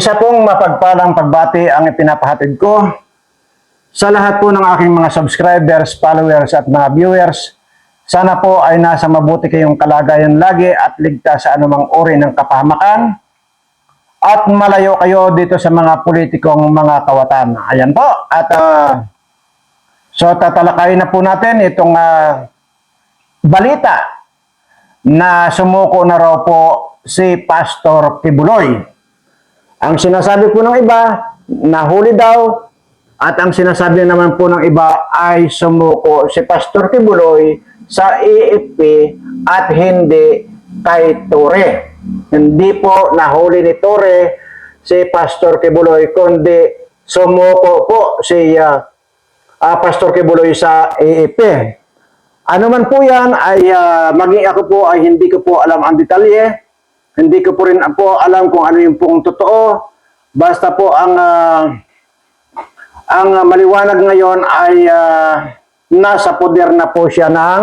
Isa pong mapagpalang pagbati ang ipinapahatid ko sa lahat po ng aking mga subscribers, followers at mga viewers. Sana po ay nasa mabuti kayong kalagayan lagi at ligtas sa anumang uri ng kapahamakan at malayo kayo dito sa mga politikong mga kawatan. Ayan po. At ah, so tatalakayin na po natin itong ah, balita na sumuko na raw po si Pastor Kibuloy. Ang sinasabi po ng iba, nahuli daw, at ang sinasabi naman po ng iba ay sumuko si Pastor Kibuloy sa AFP at hindi kay Tore. Hindi po nahuli ni Tore si Pastor Kibuloy, kundi sumuko po si ah, ah, Pastor Kibuloy sa AFP. Ano man po yan ay ah, maging ako po ay hindi ko po alam ang detalye. Hindi ko po rin po alam kung ano yung pong totoo. Basta po ang ah, ang maliwanag ngayon ay ah, nasa poder na po siya ng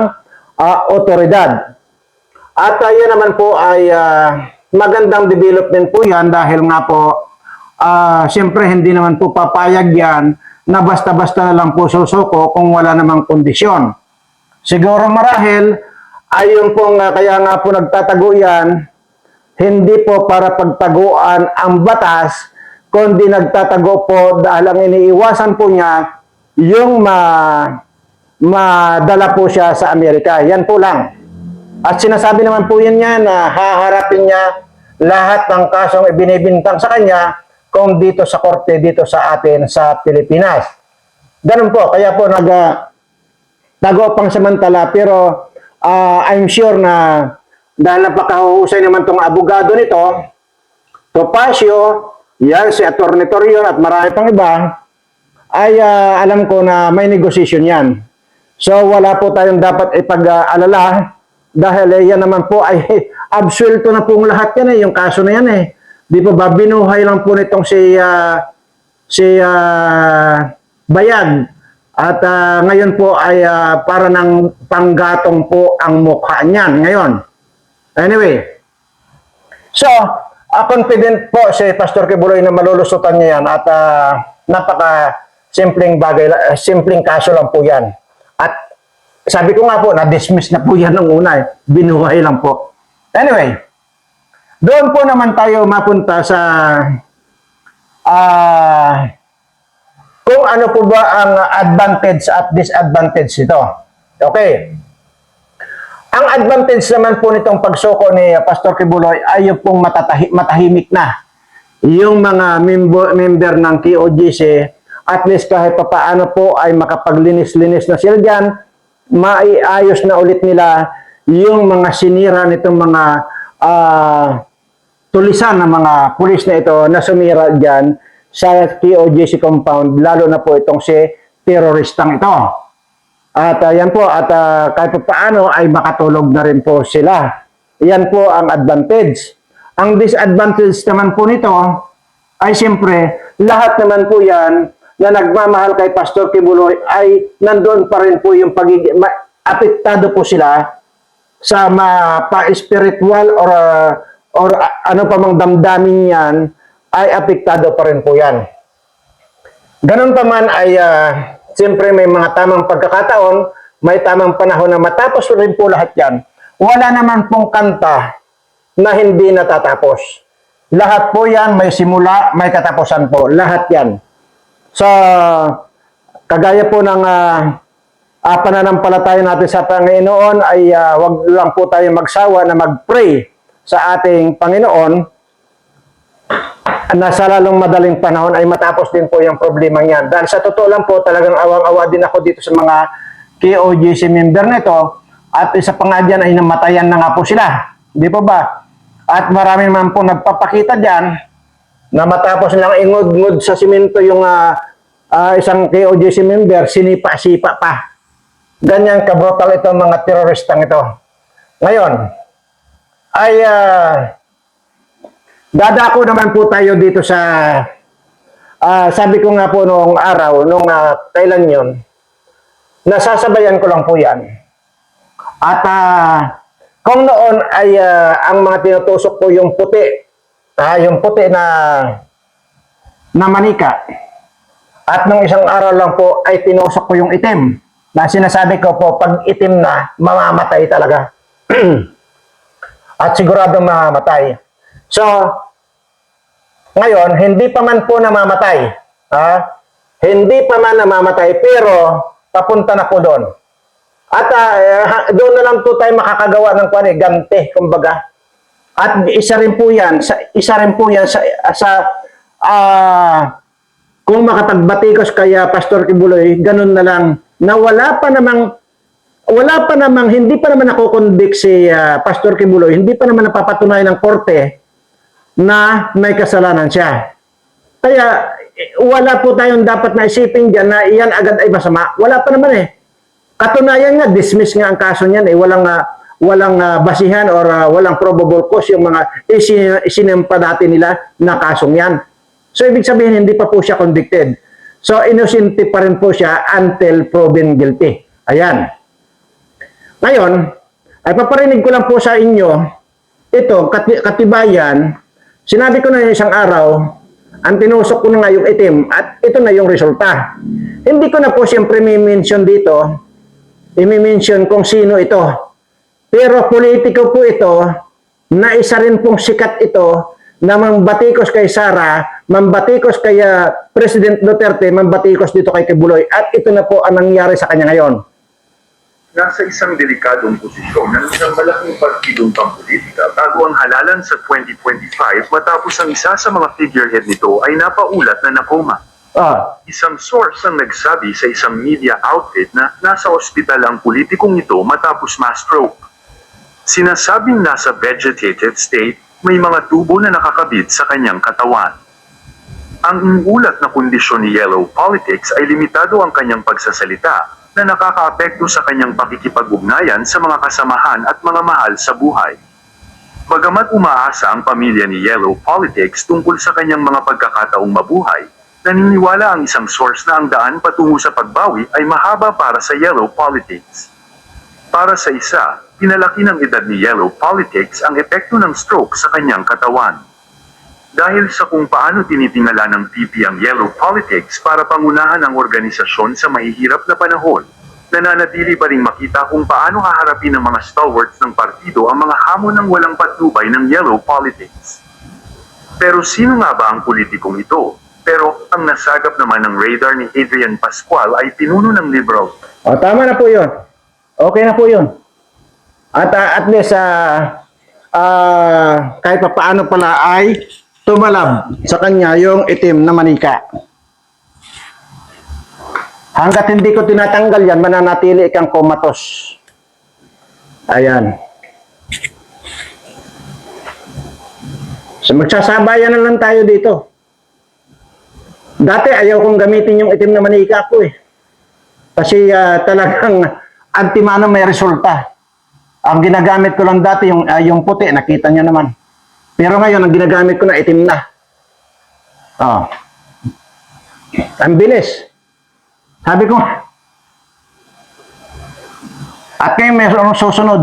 ah, otoridad. At uh, yan naman po ay ah, magandang development po yan dahil nga po ah, siyempre hindi naman po papayag yan na basta-basta na lang po susuko kung wala namang kondisyon. Siguro marahil, ayon pong uh, kaya nga po nagtatago yan, hindi po para pagtaguan ang batas, kundi nagtatago po dahil ang iniiwasan po niya yung ma, madala po siya sa Amerika. Yan po lang. At sinasabi naman po yun niya na haharapin niya lahat ng kasong ibinibintang sa kanya kung dito sa korte, dito sa atin, sa Pilipinas. Ganun po. Kaya po nag, ah, tago pang samantala pero ah, I'm sure na dahil napakahusay naman tong abogado nito, Topacio, yan si Atty. Torion at marami pang iba, ay ah, alam ko na may negosasyon yan. So wala po tayong dapat ipag-alala dahil eh, yan naman po ay absuelto na pong lahat yan eh, yung kaso na yan eh. Di po ba binuhay lang po nitong si ah, si ah, Bayag at ah, ngayon po ay ah, para ng panggatong po ang mukha niyan ngayon. Anyway, so ah, confident po si Pastor Kibuloy na malulusutan niya yan at ah, napaka simpleng bagay, eh, simpleng kaso lang po yan. At sabi ko nga po, na-dismiss na po yan nung una eh. Binuhay lang po. Anyway, doon po naman tayo mapunta sa ah kung ano po ba ang advantage at disadvantage nito. Okay. Ang advantage naman po nitong pagsuko ni Pastor Kibuloy ay yung pong matatahi, matahimik na. Yung mga member, member ng KOGC, at least kahit papaano po ay makapaglinis-linis na sila dyan, maiayos na ulit nila yung mga sinira nitong mga ah, tulisan ng mga pulis na ito na sumira dyan sa TOGC compound, lalo na po itong si teroristang ito. At ah, yan po, at ah, kahit pa paano ay makatulog na rin po sila. Yan po ang advantage. Ang disadvantage naman po nito ay siyempre, lahat naman po yan na nagmamahal kay Pastor Kibuloy ay nandoon pa rin po yung pagiging, apektado po sila sa mapa-spiritual or uh, or uh, ano pa mang damdamin yan ay apektado pa rin po yan. Ganun pa man ay uh, siyempre may mga tamang pagkakataon, may tamang panahon na matapos rin po lahat yan. Wala naman pong kanta na hindi natatapos. Lahat po yan may simula, may katapusan po. Lahat yan. Sa kagaya po ng uh, uh, natin sa Panginoon ay ah, wag lang po tayo magsawa na mag-pray sa ating Panginoon na sa lalong madaling panahon ay matapos din po yung problema niyan. Dahil sa totoo lang po, talagang awang-awa din ako dito sa mga KOGC member nito at isa pa nga dyan ay namatayan na nga po sila. Di po ba? At marami naman po nagpapakita dyan na matapos lang ingod-ngod sa simento yung ah, ah, isang KOGC member, sinipa-sipa pa. Ganyan kabrutal ito mga teroristang ito. Ngayon, ay ah, dadako naman po tayo dito sa ah, sabi ko nga po noong araw, noong ah, kailan yon nasasabayan ko lang po yan. At ah, kung noon ay ah, ang mga tinutusok ko yung puti, ah, yung puti na na manika. At nung isang araw lang po ay tinusok ko yung itim. Na sinasabi ko po, pag itim na, mamamatay talaga. At sigurado mamamatay. So, ngayon, hindi pa man po namamatay. Ha? Hindi pa man namamatay, pero papunta na po doon. At ah, ha- doon na lang po tayo makakagawa ng kwan, eh, gante, kumbaga. At isa rin po yan, sa, isa rin po yan sa, sa ah, kung makapagbatikos kaya Pastor Kibuloy, ganun na lang, na wala pa namang, wala pa namang, hindi pa naman nakukonvict si ah, Pastor Kibuloy, hindi pa naman napapatunayan ng korte na may kasalanan siya. Kaya wala po tayong dapat na isipin dyan na iyan agad ay masama. Wala pa naman eh. Katunayan nga, dismiss nga ang kaso niyan eh. Walang, ah, walang ah, basihan or ah, walang probable cause yung mga isin, isinimpa dati nila na kasong yan. So, ibig sabihin, hindi pa po siya convicted. So, innocent pa rin po siya until proven guilty. Ayan. Ngayon, ay paparinig ko lang po sa inyo, ito, kati- katibayan, sinabi ko na yung isang araw, ang tinusok ko na nga yung itim, at ito na yung resulta. Hindi ko na po siyempre mention dito, i-mention kung sino ito. Pero politiko po ito, na isa rin pong sikat ito, na mambatikos kay Sara, mambatikos kay ah, President Duterte, mambatikos dito kay Kibuloy, at ito na po ang nangyari sa kanya ngayon. Nasa isang delikadong posisyon ng isang malaking partidong pampolitika bago ang halalan sa 2025 matapos ang isa sa mga figurehead nito ay napaulat na nakoma. Ah, Isang source ang nagsabi sa isang media outlet na nasa ospital ang politikong ito matapos ma-stroke. Sinasabing nasa vegetative state, may mga tubo na nakakabit sa kanyang katawan. Ang inuulat na kondisyon ni Yellow Politics ay limitado ang kanyang pagsasalita na nakakaapekto sa kanyang pakikipag-ugnayan sa mga kasamahan at mga mahal sa buhay. Bagamat umaasa ang pamilya ni Yellow Politics tungkol sa kanyang mga pagkakataong mabuhay, naniniwala ang isang source na ang daan patungo sa pagbawi ay mahaba para sa Yellow Politics. Para sa isa, pinalaki ng edad ni Yellow Politics ang epekto ng stroke sa kanyang katawan. Dahil sa kung paano tinitingala ng PP ang Yellow Politics para pangunahan ang organisasyon sa mahihirap na panahon, nananatili pa rin makita kung paano haharapin ng mga stalwarts ng partido ang mga hamon ng walang patnubay ng Yellow Politics. Pero sino nga ba ang politikong ito? Pero ang nasagap naman ng radar ni Adrian Pascual ay pinuno ng Liberal O, tama na po yun. Okay na po yun. At ah, at least, ah, ah, kahit pa paano pala ay tumalab sa kanya yung itim na manika. Hanggat hindi ko tinatanggal yan, mananatili kang komatos. Ayan. So magsasabayan na lang tayo dito. Dati ayaw kong gamitin yung itim na manika ko eh. Kasi ah, talagang antimano may resulta. Ang ginagamit ko lang dati yung ah, yung puti, nakita niyo naman. Pero ngayon ang ginagamit ko na itim na. Oh. Ang bilis. Sabi ko, at ngayon meron akong susunod.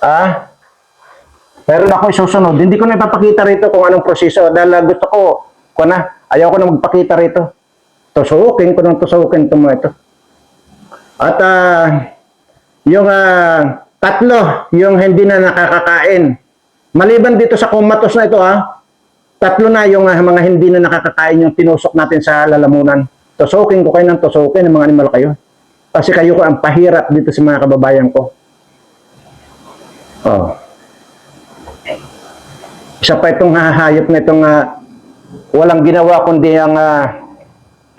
Ah, meron ako susunod. Hindi ko na ipapakita rito kung anong proseso dahil ah, gusto ko, ko na, ayaw ko na magpakita rito. Tusukin ko ng tusukin itong mga ito. At ah, yung ah, tatlo, yung hindi na nakakakain. Maliban dito sa kumatos na ito ha, tatlo na yung ah, mga hindi na nakakakain yung tinusok natin sa lalamunan. Tusukin ko kayo ng tusukin ng mga animal kayo. Kasi kayo ko ang pahirap dito sa mga kababayan ko. Oh. Isa pa itong hahayop na itong ah, walang ginawa kundi ang ah,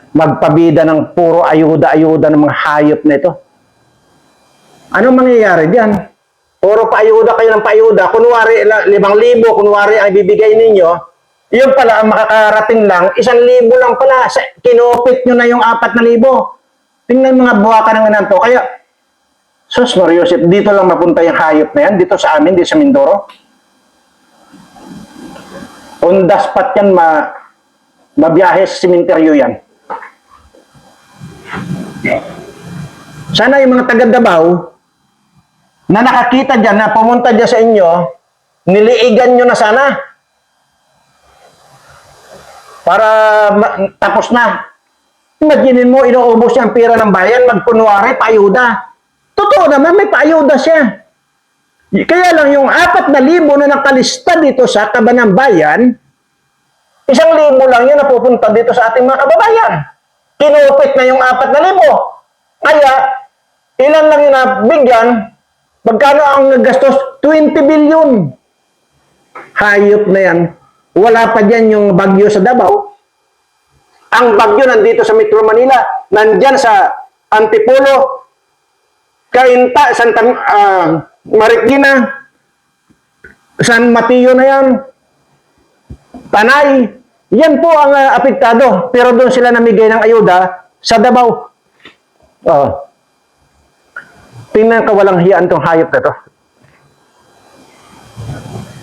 magpabida ng puro ayuda-ayuda ng mga hayop na ito. Anong mangyayari diyan? Puro paayuda kayo ng paayuda. Kunwari, limang libo, kunwari ang ibibigay ninyo, yun pala ang makakarating lang, isang libo lang pala. Sa, kinopit nyo na yung apat na libo. Tingnan mga buwaka ng nanto. Kaya, sus, Mariosip, dito lang mapunta yung hayop na yan, dito sa amin, dito sa Mindoro. On the yan, ma, mabiyahe sa simenteryo yan. Sana yung mga taga Davao na nakakita dyan, na pumunta dyan sa inyo, niliigan nyo na sana. para tapos na. Imaginin mo, inuubos niya ang pera ng bayan, magkunwari, paayuda. Totoo naman, may paayuda siya. Kaya lang yung apat na libo na nakalista dito sa kabanang bayan, isang libo lang yun na pupunta dito sa ating mga kababayan. Kinupit na yung apat na libo. Kaya, ilan lang yung nabigyan, magkano ang nagastos? 20 billion. Hayop na yan. Wala pa dyan yung bagyo sa Davao. Ang bagyo nandito sa Metro Manila. Nandyan sa Antipolo, Cainta, Santa ah, Marikina, San Mateo na yan, Tanay. Yan po ang ah, apektado. Pero doon sila namigay ng ayuda sa Davao. Oh. Tingnan ka walang hiyaan tong hayop na to.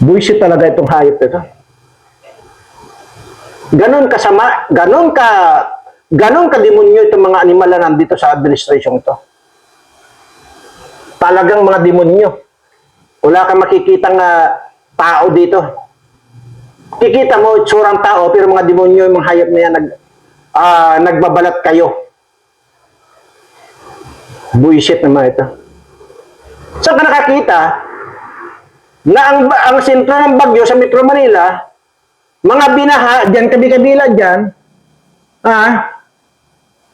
Buisit talaga itong hayop na to. Ganon kasama, ganon ka, ganon ka demonyo itong mga animal na nandito sa administration ito. Talagang mga demonyo. Wala kang makikitang ah, tao dito. Kikita mo itsurang tao pero mga demonyo yung mga hayop na yan nag, ah, nagbabalat kayo. Buisit naman ito. Nakakita na ang, ang sentro ng bagyo sa Metro Manila, mga binaha dyan, kabi-kabila dyan, ah,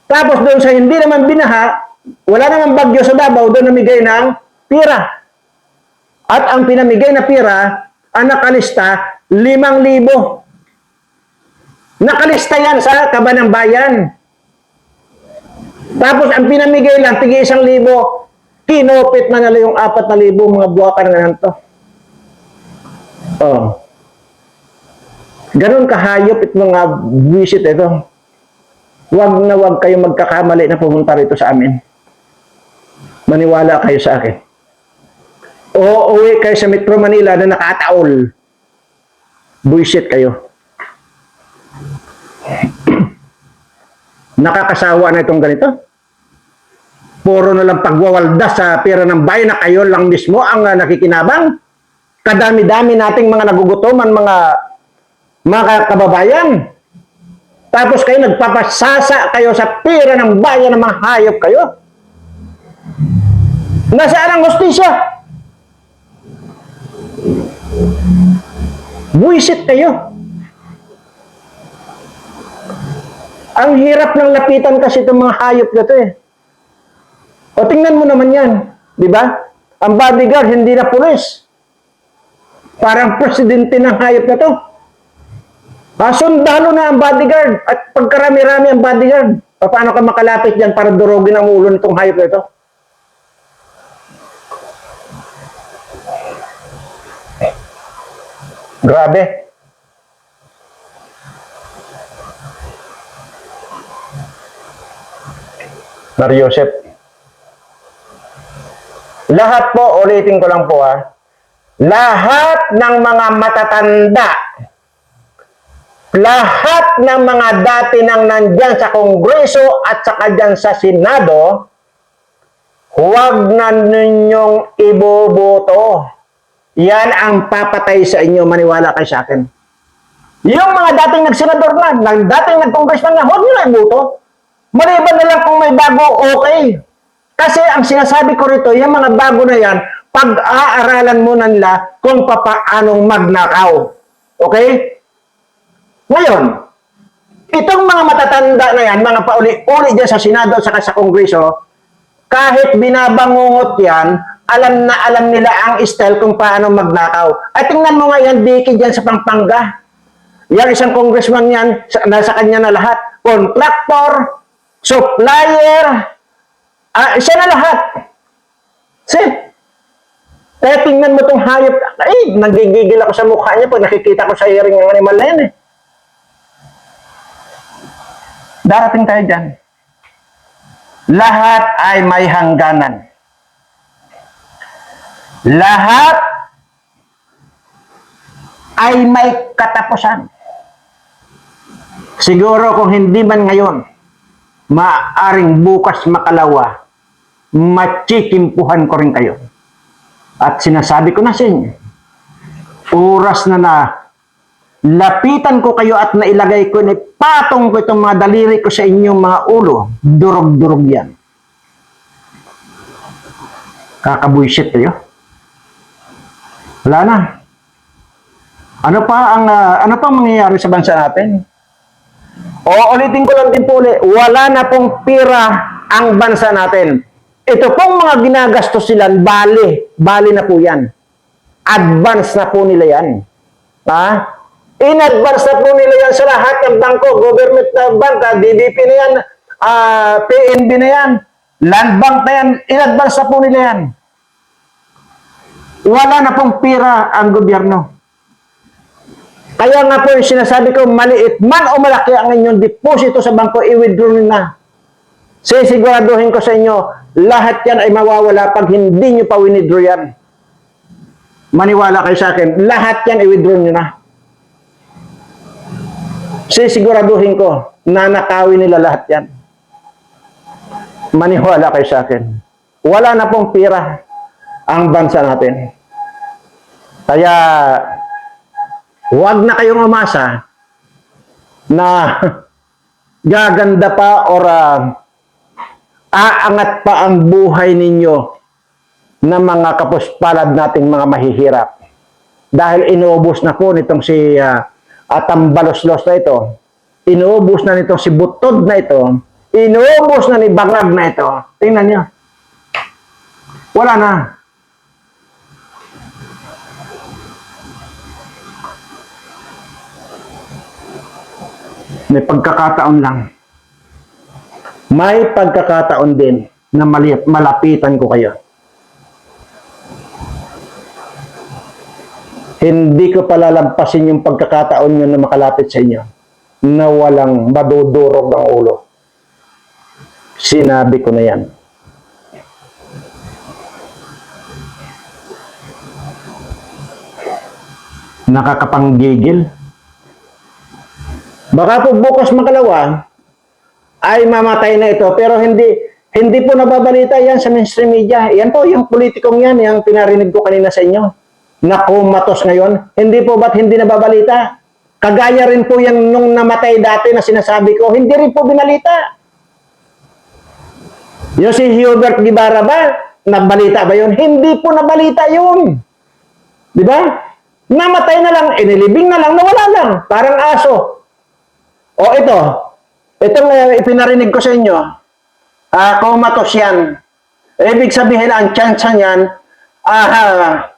tapos doon sa hindi naman binaha, wala naman bagyo sa Davao, doon namigay ng pira. At ang pinamigay na pira, ang nakalista, limang libo. Nakalista yan sa Kabanang Bayan. Tapos ang pinamigay lang, tigi isang libo, kinopit na nila yung apat na libo mga buwakan na nanto. Oh. Ganon kahayop it mga visit ito. Huwag na huwag kayo magkakamali na pumunta rito sa amin. Maniwala kayo sa akin. O uwi kayo sa Metro Manila na nakataol. Buisit kayo. Nakakasawa na itong ganito. Puro na lang pagwawaldas sa pera ng bayan na kayo lang mismo ang ah, nakikinabang. Kadami-dami nating mga nagugutoman, mga mga kababayan. Tapos kayo nagpapasasa kayo sa pera ng bayan ng mga hayop kayo. Nasaan ang hostisya? Buisit kayo. Ang hirap ng lapitan kasi itong mga hayop na to eh. O tingnan mo naman yan. Di ba? Ang bodyguard, hindi na pulis. Parang presidente ng hayop na to. Ah, sundalo na ang bodyguard at pagkarami-rami ang bodyguard. Pa- Paano ka makalapit dyan para durugin ang ulo nitong hayop na ito? Grabe. Mario Joseph. Lahat po, ulitin ko lang po ha. Lahat ng mga matatanda, lahat ng mga dati nang nandyan sa Kongreso at saka dyan sa Senado, huwag na ninyong iboboto. Yan ang papatay sa inyo, maniwala kayo sa akin. Yung mga dating nagsenador na, ng dating nag-congressman na, huwag nyo na iboto. Maliban na lang kung may bago, okay. Kasi ang sinasabi ko rito, yung mga bago na yan, pag-aaralan muna nila kung papaanong magnakaw. Okay? Ngayon, itong mga matatanda na yan, mga pauli-uli dyan sa Senado at sa Kongreso, kahit binabangungot yan, alam na alam nila ang style kung paano magnakaw. At tingnan mo nga yan, Diki, sa Pampanga. Yan isang congressman yan, sa- nasa kanya na lahat. Contractor, supplier, ah, siya na lahat. See? Kaya tingnan mo itong hayop. Ay, nagigigil ako sa mukha niya pag nakikita ko sa hearing ng animal na yan eh. Darating tayo dyan. Lahat ay may hangganan. Lahat ay may katapusan. Siguro kung hindi man ngayon, maaring bukas makalawa, machikimpuhan ko rin kayo. At sinasabi ko na sa inyo, oras na na lapitan ko kayo at nailagay ko ni patong ko itong mga daliri ko sa inyong mga ulo. Durog-durog yan. Kakabuisit kayo. Wala na. Ano pa ang ah, ano pa mangyayari sa bansa natin? O ulitin ko lang din po ulit, wala na pong pira ang bansa natin. Ito pong mga ginagastos sila, bali, bali na po yan. Advance na po nila yan. Ha? In advance na po nila yan sa lahat ng bangko, government na bank, ah, DBP na yan, ah, PNB na yan, land bank na yan, in advance na po nila yan. Wala na pong pira ang gobyerno. Kaya nga po yung sinasabi ko, maliit man o malaki ang inyong deposito sa bangko, i-withdraw na. Sisiguraduhin ko sa inyo, lahat yan ay mawawala pag hindi nyo pa winidraw yan. Maniwala kayo sa akin, lahat yan i-withdraw nyo na. Sisiguraduhin ko, nanakawin nila lahat yan. Maniwala kayo sa akin. Wala na pong pira ang bansa natin. Kaya, Huwag na kayong umasa na gaganda pa or ah, aangat pa ang buhay ninyo ng mga kapuspalad nating mga mahihirap. Dahil inuubos na po nitong si uh, Atambaloslos na ito, inuubos na nitong si Butod na ito, inuubos na ni Bangag na ito. Tingnan nyo. Wala na. May pagkakataon lang. May pagkakataon din na mali- malapitan ko kayo. Hindi ko palalampasin yung pagkakataon nyo na makalapit sa inyo na walang madudurog ang ulo. Sinabi ko na yan. Nakakapanggigil. Baka po bukas makalawa ay mamatay na ito pero hindi hindi po nababalita yan sa mainstream media. Yan po yung politikong yan, yung pinarinig ko kanina sa inyo. Na kumatos ngayon. Hindi po ba't hindi nababalita? Kagaya rin po yan nung namatay dati na sinasabi ko, hindi rin po binalita. Yung si Hubert Gibara ba? Nabalita ba yun? Hindi po nabalita yun. Di ba? Namatay na lang, inilibing na lang, nawala lang. Parang aso. O ito, itong uh, ipinarinig ko sa inyo, ah kumatos yan. Ibig sabihin, ang chance niyan, ah,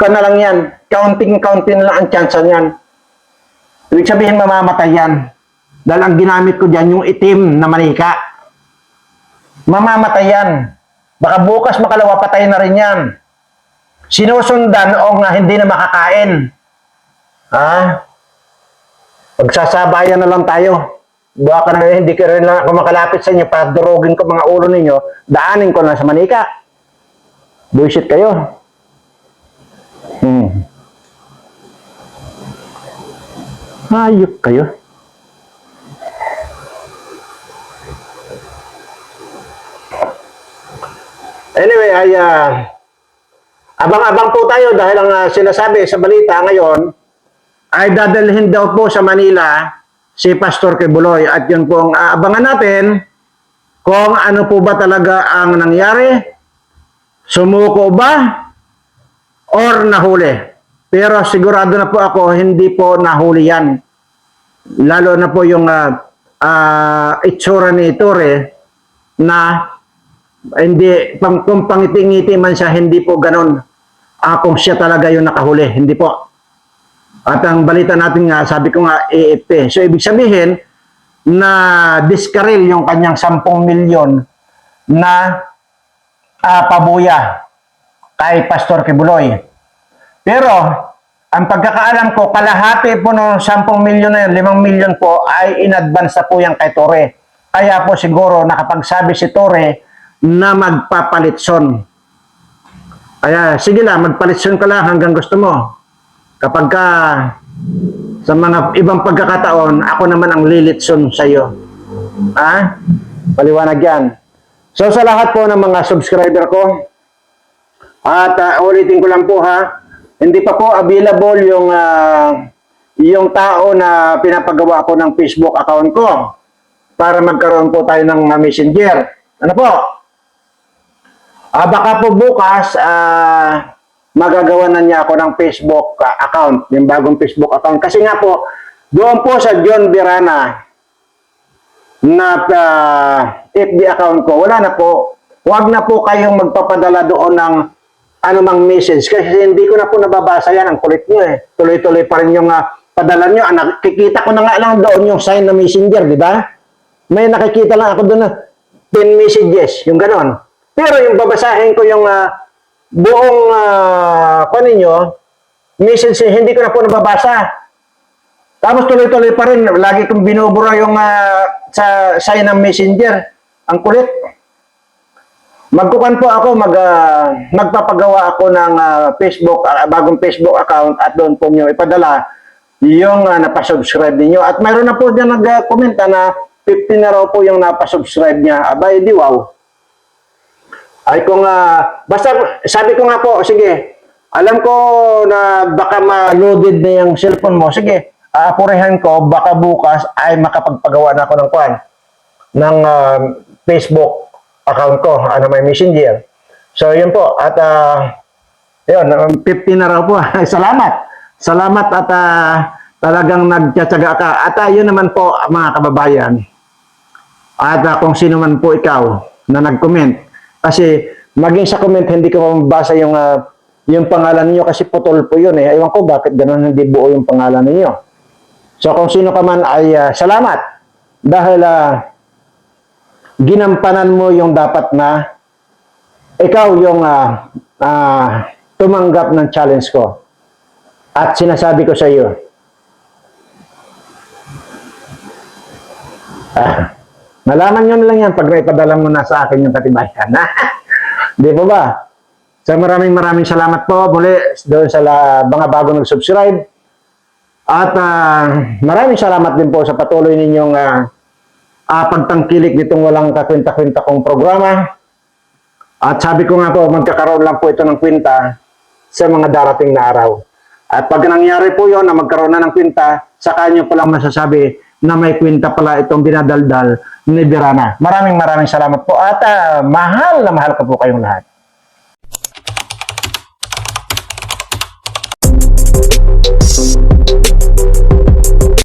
ka na lang yan. Counting-counting lang ang chance niyan. Ibig sabihin, mamamatay yan. Dahil ang ginamit ko dyan, yung itim na manika. Mamamatay yan. Baka bukas makalawa, patay na rin yan. Sinusundan o nga hindi na makakain. Ha? Pagsasabayan na lang tayo. Baka na hindi ka rin ako makalapit sa inyo para durugin ko mga ulo ninyo, daanin ko na sa manika. Bullshit kayo. Hmm. Hayop kayo. Anyway, ay ah, abang-abang po tayo dahil ang ah, sinasabi sa balita ngayon ay dadalhin daw po sa Manila si Pastor Kibuloy at yun po ang aabangan natin kung ano po ba talaga ang nangyari, sumuko ba or nahuli. Pero sigurado na po ako hindi po nahuli yan. Lalo na po yung ah, ah, itsura ni Tore na hindi pang, kung pangiti-ngiti man siya hindi po ganon. Ah, kung siya talaga yung nakahuli, hindi po. At ang balita natin nga, sabi ko nga, AFP. So, ibig sabihin, na diskaril yung kanyang 10 milyon na ah, pabuya kay Pastor Kibuloy. Pero, ang pagkakaalam ko, kalahati po ng 10 milyon na yun, 5 milyon po, ay in advance na po yan kay Tore. Kaya po siguro nakapagsabi si Tore na magpapalitson. Kaya, sige lang, magpalitson ka lang hanggang gusto mo. Kapag ka sa mga ibang pagkakataon, ako naman ang lilitson sa iyo. Ha? Paliwanag yan. So sa lahat po ng mga subscriber ko, at uh, ulitin ko lang po ha, hindi pa po available yung uh, yung tao na pinapagawa ko ng Facebook account ko para magkaroon po tayo ng uh, messenger. Ano po? Ah, baka po bukas, ah, magagawa na niya ako ng Facebook account, yung bagong Facebook account. Kasi nga po, doon po sa John Birana na ah, FB account ko, wala na po. Huwag na po kayong magpapadala doon ng anumang message kasi hindi ko na po nababasa yan. Ang kulit nyo eh. Tuloy-tuloy pa rin yung ah, padala nyo. Ah, nakikita ko na nga lang doon yung sign na messenger, di ba? May nakikita lang ako doon na 10 messages, yung ganon. Pero yung babasahin ko yung ah, buong uh, kung ninyo, message, hindi ko na po nababasa. Tapos tuloy-tuloy pa rin, lagi kong binubura yung ah, sa sign ng messenger. Ang kulit. Magkukan po ako, mag, ah, magpapagawa ako ng ah, Facebook, ah, bagong Facebook account at doon po nyo ipadala yung uh, napasubscribe ninyo. At mayroon na po dyan nag-comment na 15 na raw po yung napasubscribe niya. Abay, di wow. Ay kung, ah, basta sabi ko nga po, sige, alam ko na baka ma-loaded na yung cellphone mo. Sige, aapurehan ko, baka bukas ay makapagpagawa na ako ng kwan ng ah, Facebook account ko, ano may messenger. So, yun po. At, ah, yun, um, 50 na raw po. Salamat. Salamat at ah, talagang nagtsatsaga ka. At ah, yun naman po, mga kababayan. At ah, kung sino man po ikaw na nag-comment. Kasi maging sa comment, hindi ko mabasa yung, ah, yung pangalan niyo kasi putol po yun eh. Ewan ko bakit ganun hindi buo yung pangalan niyo. So kung sino ka man ay ah, salamat. Dahil ah, ginampanan mo yung dapat na ikaw yung ah, ah, tumanggap ng challenge ko. At sinasabi ko sa iyo, ah, Nalaman nyo na lang yan pag naipadala mo na sa akin yung katibayan. Di po ba? So maraming maraming salamat po muli doon sa mga bago nag-subscribe. At ah, maraming salamat din po sa patuloy ninyong ah, ah, pagtangkilik nitong walang kakwenta-kwenta kong programa. At sabi ko nga po, magkakaroon lang po ito ng kwenta sa mga darating na araw. At pag nangyari po yon na magkaroon na ng kwenta, saka nyo palang masasabi na may kwenta pala itong binadaldal ni Birana. Maraming maraming salamat po at ah, mahal na mahal ko po kayong lahat.